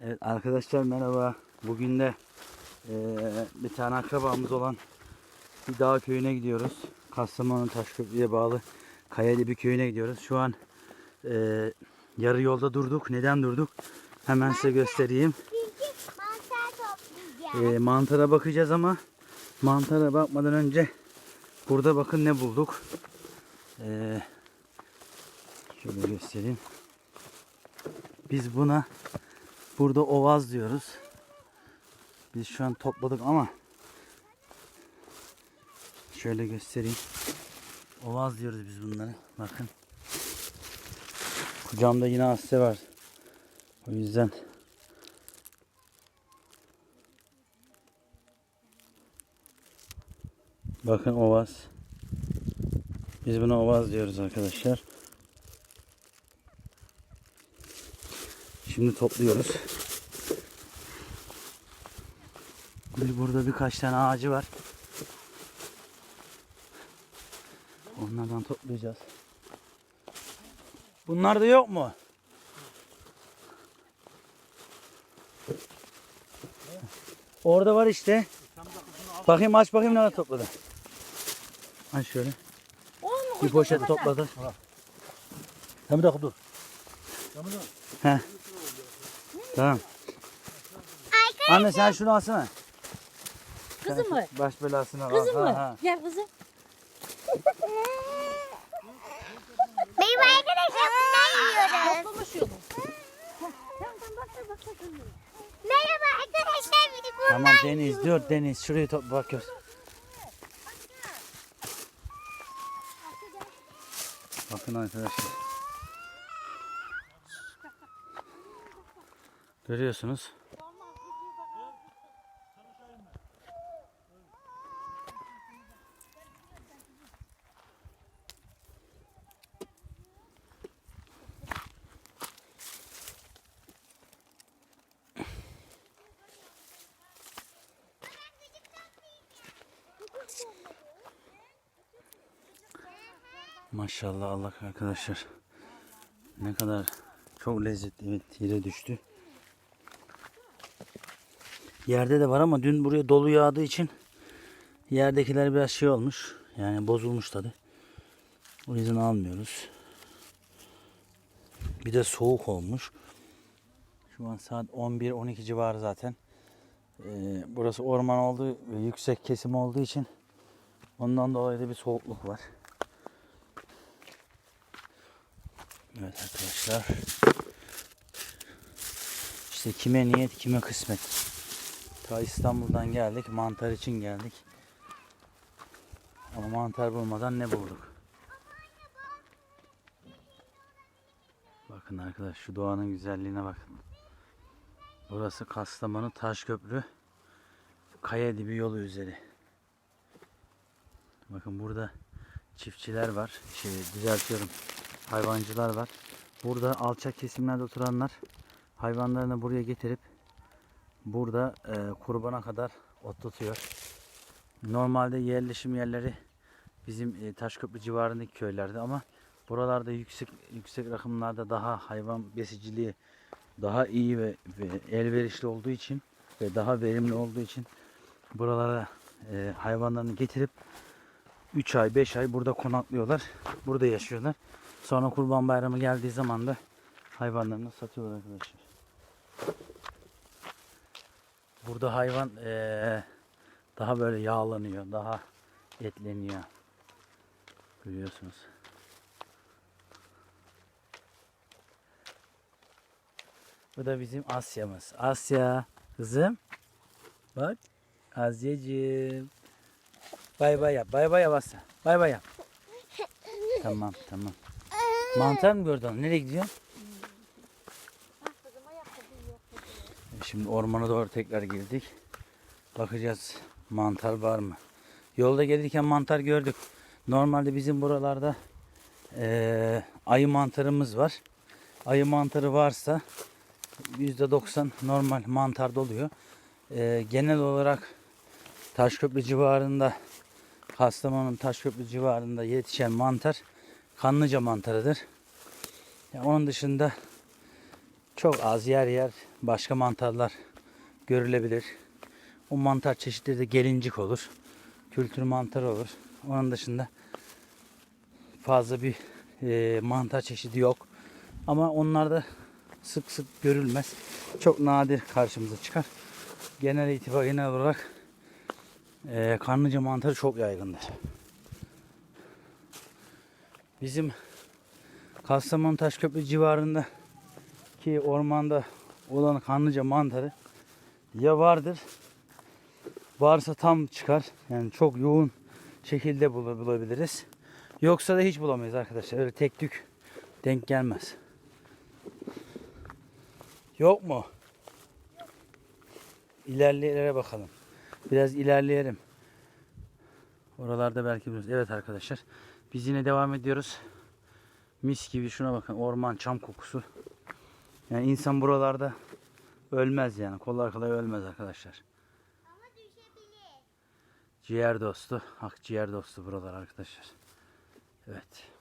Evet arkadaşlar merhaba. Bugün de eee, bir tane akrabamız olan bir dağ köyüne gidiyoruz. Kastamonu Taşköprü'ye bağlı Kayali bir köyüne gidiyoruz. Şu an eee, yarı yolda durduk. Neden durduk? Hemen size göstereyim. Eee, mantara bakacağız ama mantara bakmadan önce burada bakın ne bulduk. Eee, şöyle göstereyim. Biz buna burada ovaz diyoruz. Biz şu an topladık ama şöyle göstereyim. Ovaz diyoruz biz bunlara. Bakın. Kucağımda yine Asya var. O yüzden Bakın ovaz. Biz buna ovaz diyoruz arkadaşlar. Şimdi topluyoruz. Bir burada birkaç tane ağacı var. Onlardan toplayacağız. Bunlar da yok mu? Orada var işte. Bakayım aç bakayım ne topladı. Aç şöyle. Bir poşet topladı. Hem de dur. He. Tamam. Anne sen şunu alsana. Kızım mı? Baş belasını al. Kızım Ha, mı? ha. Gel kızım. Benim arkadaşlar bundan yiyoruz. Toplamış yolu. Merhaba arkadaşlar biz bundan Tamam Deniz dur Deniz şurayı topla bak gör. Bakın arkadaşlar. Görüyorsunuz. Maşallah Allah arkadaşlar. Ne kadar çok lezzetli evet yere düştü. Yerde de var ama dün buraya dolu yağdığı için yerdekiler biraz şey olmuş. Yani bozulmuş tadı. O yüzden almıyoruz. Bir de soğuk olmuş. Şu an saat 11-12 civarı zaten. Ee, burası orman olduğu ve yüksek kesim olduğu için ondan dolayı da bir soğukluk var. Evet arkadaşlar. İşte kime niyet kime kısmet. Ta İstanbul'dan geldik. Mantar için geldik. Ama mantar bulmadan ne bulduk? Bakın arkadaş şu doğanın güzelliğine bakın. Burası Kastamonu Taşköprü. Kaya dibi yolu üzeri. Bakın burada çiftçiler var. Şey düzeltiyorum. Hayvancılar var. Burada alçak kesimlerde oturanlar hayvanlarını buraya getirip burada e, kurbana kadar otlatıyor. Normalde yerleşim yerleri bizim e, Taşköprü civarındaki köylerde ama buralarda yüksek yüksek rakımlarda daha hayvan besiciliği daha iyi ve, ve elverişli olduğu için ve daha verimli olduğu için buralara e, hayvanlarını getirip 3 ay 5 ay burada konaklıyorlar. Burada yaşıyorlar. Sonra kurban bayramı geldiği zaman da hayvanlarını satıyorlar arkadaşlar. Burada hayvan eee, daha böyle yağlanıyor, daha etleniyor. Görüyorsunuz. Bu da bizim Asya'mız. Asya kızım. Bak. Asya'cığım. Bay bay yap. Bay bay yap Asya. Bay bay yap. Tamam tamam. Mantar mı gördün? Nereye gidiyorsun? Şimdi ormana doğru tekrar girdik. Bakacağız mantar var mı? Yolda gelirken mantar gördük. Normalde bizim buralarda eee, ayı mantarımız var. Ayı mantarı varsa %90 normal mantar oluyor. Eee, genel olarak Taşköprü civarında Kastamonu Taşköprü civarında yetişen mantar kanlıca mantarıdır. Ya onun dışında Çok az yer yer başka mantarlar görülebilir. O mantar çeşitleri de gelincik olur. Kültür mantarı olur. Onun dışında fazla bir e, mantar çeşidi yok. Ama onlar da sık sık görülmez. Çok nadir karşımıza çıkar. Genel itibar genel olarak e, karnıca mantarı çok yaygındır. Bizim Kastamonu Taşköprü civarında ki ormanda olan kanlıca mantarı ya vardır varsa tam çıkar. Yani çok yoğun şekilde bul- bulabiliriz. Yoksa da hiç bulamayız arkadaşlar. Öyle tek tük denk gelmez. Yok mu? İlerleyelere bakalım. Biraz ilerleyelim. Oralarda belki buluruz. Evet arkadaşlar. Biz yine devam ediyoruz. Mis gibi şuna bakın. Orman, çam kokusu. Yani insan buralarda ölmez yani. Kollar kolay ölmez arkadaşlar. Ama düşebilir. Ciğer dostu. Hak ciğer dostu buralar arkadaşlar. Evet.